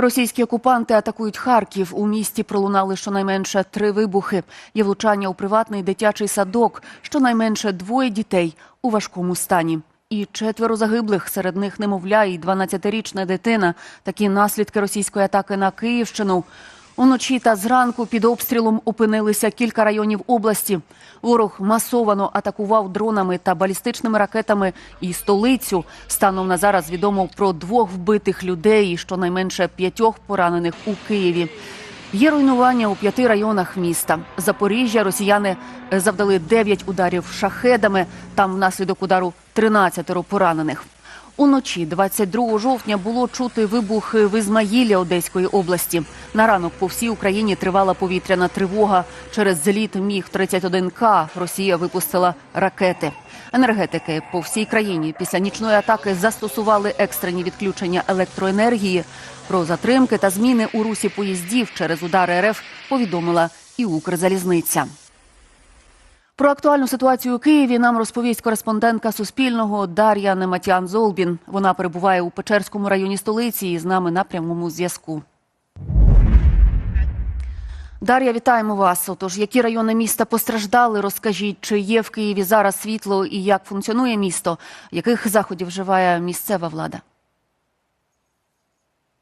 Російські окупанти атакують Харків. У місті пролунали щонайменше три вибухи. Є влучання у приватний дитячий садок. Щонайменше двоє дітей у важкому стані. І четверо загиблих, серед них немовля і 12-річна дитина. Такі наслідки російської атаки на Київщину. Уночі та зранку під обстрілом опинилися кілька районів області. Ворог масовано атакував дронами та балістичними ракетами і столицю. Станом на зараз відомо про двох вбитих людей і щонайменше п'ятьох поранених у Києві. Є руйнування у п'яти районах міста. Запоріжжя росіяни завдали дев'ять ударів шахедами. Там внаслідок удару 13 поранених. Уночі 22 жовтня було чути вибухи в Ізмаїлі Одеської області. На ранок по всій Україні тривала повітряна тривога. Через зліт міг 31 к Росія випустила ракети. Енергетики по всій країні після нічної атаки застосували екстрені відключення електроенергії. Про затримки та зміни у русі поїздів через удари РФ повідомила і Укрзалізниця. Про актуальну ситуацію у Києві нам розповість кореспондентка Суспільного Дар'я Нематян Золбін. Вона перебуває у Печерському районі столиці і з нами на прямому зв'язку. Дар'я, вітаємо вас. Отож, які райони міста постраждали? Розкажіть, чи є в Києві зараз світло і як функціонує місто? Яких заходів вживає місцева влада?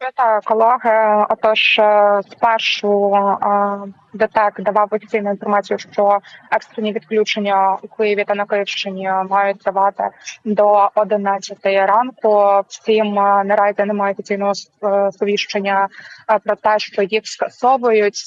Вітаю, колеги. Отож, е, спершу е, ДТЕК давав офіційну інформацію, що екстрені відключення у Києві та на Київщині мають тривати до 11 ранку. Втім, е, наразі немає офіційного е, сповіщення е, про те, що їх скасовують.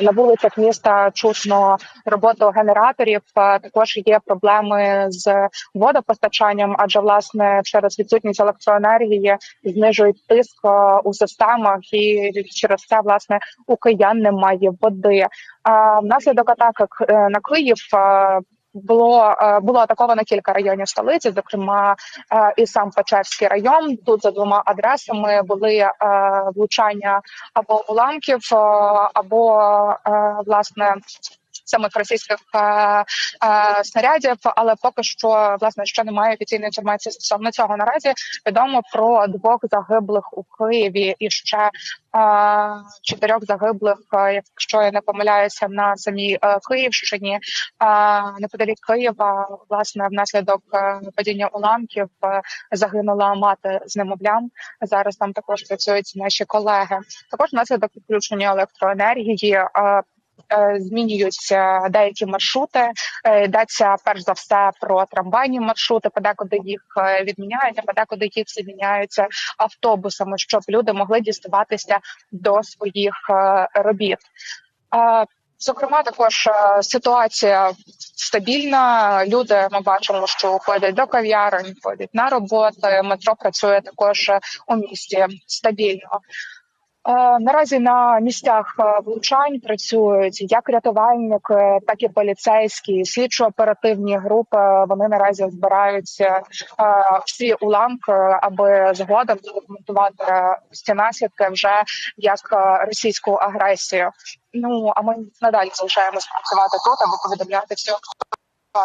На вулицях міста чутно роботу генераторів. Також є проблеми з водопостачанням, адже власне через відсутність електроенергії знижують тиск у системах, і через це власне у киян немає води. А внаслідок атаки е, на Київ. Було було атаковано кілька районів столиці, зокрема і сам Печерський район. Тут за двома адресами були влучання або уламків, або власне самих російських е, е, снарядів. Але поки що власне ще немає офіційної інформації стосовно цього. Наразі відомо про двох загиблих у Києві і ще е, чотирьох загиблих, якщо я не помиляюся, на самій Київщині. Е, неподалік Києва, власне, внаслідок падіння уламків загинула мати з немовлям. Зараз там також працюють наші колеги. Також внаслідок відключення електроенергії. Е, Змінюються деякі маршрути. Е, Йдеться перш за все про трамвайні маршрути. Подекуди їх е, відміняють, а подекуди їх заміняються автобусами, щоб люди могли діставатися до своїх робіт. Зокрема, також ситуація стабільна. Люди ми бачимо, що ходять до кав'ярень, ходять на роботи. Метро працює також у місті стабільно. Е, Наразі на місцях е, влучань працюють як рятувальники, так і поліцейські, слідчо-оперативні групи. Вони наразі збирають е, всі уламки, аби згодом документувати ці наслідки вже як е, російську агресію. Ну а ми надалі залишаємось працювати тут, аби повідомляти всю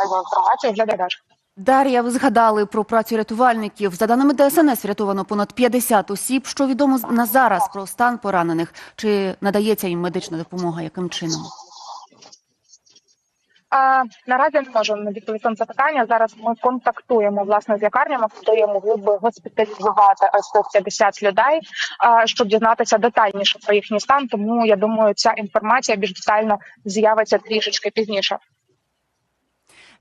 інформацію для глядачів. Дар'я, ви згадали про працю рятувальників. За даними ДСНС, врятовано понад 50 осіб. Що відомо на зараз про стан поранених? Чи надається їм медична допомога? Яким чином? А, наразі не можемо відповісти на це питання. Зараз ми контактуємо власне з лікарнями, могли би госпіталізувати ось цих 50 людей, а, щоб дізнатися детальніше про їхній стан. Тому я думаю, ця інформація більш детально з'явиться трішечки пізніше.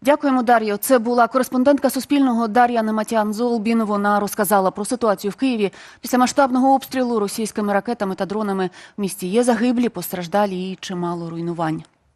Дякуємо, Дар'ю. Це була кореспондентка Суспільного Дар'я Нематян Золбін. Вона розказала про ситуацію в Києві. Після масштабного обстрілу російськими ракетами та дронами в місті є загиблі, постраждалі і чимало руйнувань.